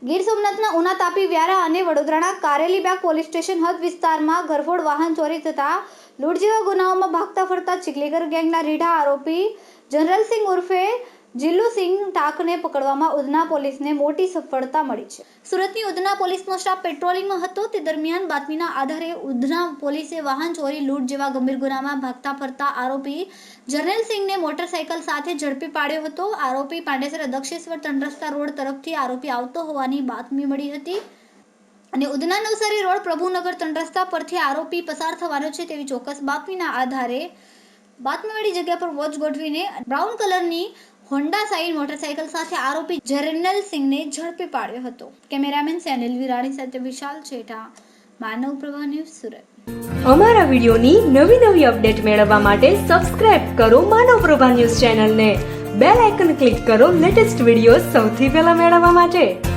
ગીર સોમનાથના ઉના તાપી વ્યારા અને વડોદરાના Karelibaug police station હદ વિસ્તારમાં ગરફોડ વાહન ચોરી થતા લૂંટ જેવા ગુનાઓમાં ભાગતા ફરતા ચીકલીગર ગેંગના રીઢા આરોપી જનરલસિંહ ઉર્ફે જિલ્લુસિંહ ટાકને પકડવામાં ઉધના પોલીસને મોટી સફળતા મળી છે. સુરતની ઉધના પોલીસનો સ્ટાફ પેટ્રોલિંગમાં હતો. તે દરમિયાન બાતમીના આધારે ઉધના પોલીસે વાહન ચોરી, લૂંટ જેવા ગંભીર ગુનામાં ભાગતા ફરતા આરોપી જર્નલસિંહને મોટરસાયકલ સાથે ઝડપી પાડ્યો હતો. આરોપી પાંડેસરા દક્ષેશ્વર ત્રણ રસ્તા રોડ તરફથી આરોપી આવતો હોવાની બાતમી મળી હતી અને ઉધના નવસારી રોડ પ્રભુનગર ત્રણ રસ્તા પરથી આરોપી પસાર થવાનો છે તેવી ચોક્કસ બાતમીના આધારે. બાતમીવાળી જગ્યા પર વોચ ગોઠવીને બ્રાઉન કલરની હોન્ડા સાઈડ મોટરસાયકલ સાથે આરોપી જરનલ સિંહને ઝડપી પાડ્યો હતો. કેમેરામેન સેનિલ વિરાણી સાથે વિશાલ છેઠા, માનવ પ્રભા ન્યૂઝ સુરત. અમારા વિડીયોની નવી નવી અપડેટ મેળવવા માટે સબસ્ક્રાઇબ કરો માનવ પ્રભા ન્યૂઝ ચેનલને. બેલ આઇકન ક્લિક કરો લેટેસ્ટ વીડિયો સૌથી પહેલા મેળવવા માટે.